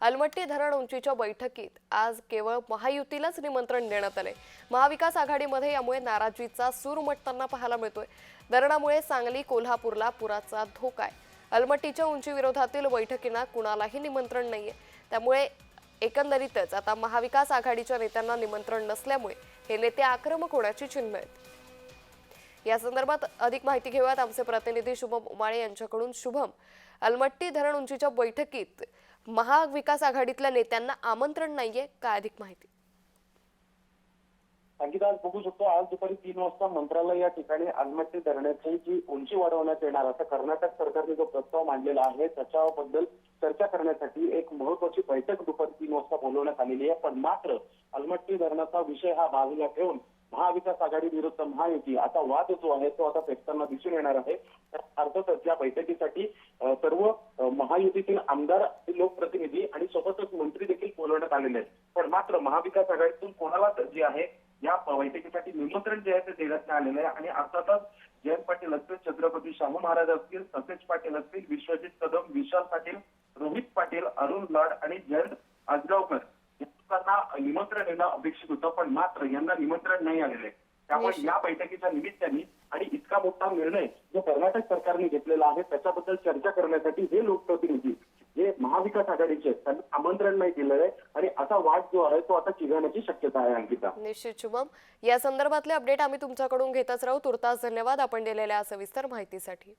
अलमट्टी धरण उंचीच्या बैठकीत आज केवळ महायुतीलाच निमंत्रण देण्यात आले महाविकास आघाडीमध्ये यामुळे नाराजीचा सूर उमटताना पाहायला मिळतोय. धरणामुळे सांगली कोल्हापूरला पुराचा धोका आहे. अलमट्टीच्या उंचीविरोधातील बैठकींना कुणालाही निमंत्रण नाहीये. त्यामुळे एकंदरीतच आता महाविकास आघाडीच्या नेत्यांना निमंत्रण नसल्यामुळे हे नेते आक्रमक होण्याची चिन्ह आहेत. या संदर्भात अधिक माहिती घेऊयात आमचे प्रतिनिधी शुभम उमाळे यांच्याकडून. शुभम अलमट्टी धरण उंचीच्या बैठकीत महाविकास आघाडीतल्या नेत्यांना आमंत्रण नाहीये काय अधिक माहिती? अंकिता आज बघू शकतो आज दुपारी तीन वाजता मंत्रालय या ठिकाणी अलमट्टी धरणाची जी उंची वाढवण्यात येणार असं कर्नाटक सरकारने जो प्रस्ताव मांडलेला आहे त्याच्याबद्दल चर्चा करण्यासाठी एक महत्वाची बैठक दुपारी तीन वाजता बोलवण्यात आलेली आहे. पण मात्र अलमट्टी धरणाचा विषय हा बाजूला ठेवून महाविकास आघाडी विरुद्ध महायुती. आता वाद जो आहे तो आता फेकताना दिसून येणार आहे. अर्थातच या बैठकीसाठी सर्व महायुतीतील आमदार लोकप्रतिनिधी आणि सोबतच मंत्री देखील बोलवण्यात आलेले आहेत. पण मात्र महाविकास आघाडीतून कोणालाच जे आहे या बैठकीसाठी निमंत्रण जे आहे ते देण्यात आलेलं आहे. आणि अर्थातच जयंत पाटील असतील छत्रपती शाहू महाराज असतील सतेज पाटील असतील विश्वजित कदम विशाल पाटील रोहित पाटील अरुण लाड आणि जयंत आजगावकर निमंत्रण येणं अपेक्षित होतं पण मात्र यांना निमंत्रण नाही आलेलं आहे. त्यामुळे. या बैठकीच्या निमित्ताने आणि इतका मोठा निर्णय जो कर्नाटक सरकारने घेतलेला आहे त्याच्याबद्दल चर्चा करण्यासाठी हे लोकप्रतिनिधी जे महाविकास आघाडीचे आहेत त्यांना आमंत्रण नाही दिलेलं आहे. आणि असा वाद जो आहे तो आता चिघळण्याची शक्यता आहे अंकिता. निश्चित शुभम. या संदर्भातले अपडेट आम्ही तुमच्याकडून घेतच राहू. तुर्तास धन्यवाद आपण दिलेल्या सविस्तर माहितीसाठी.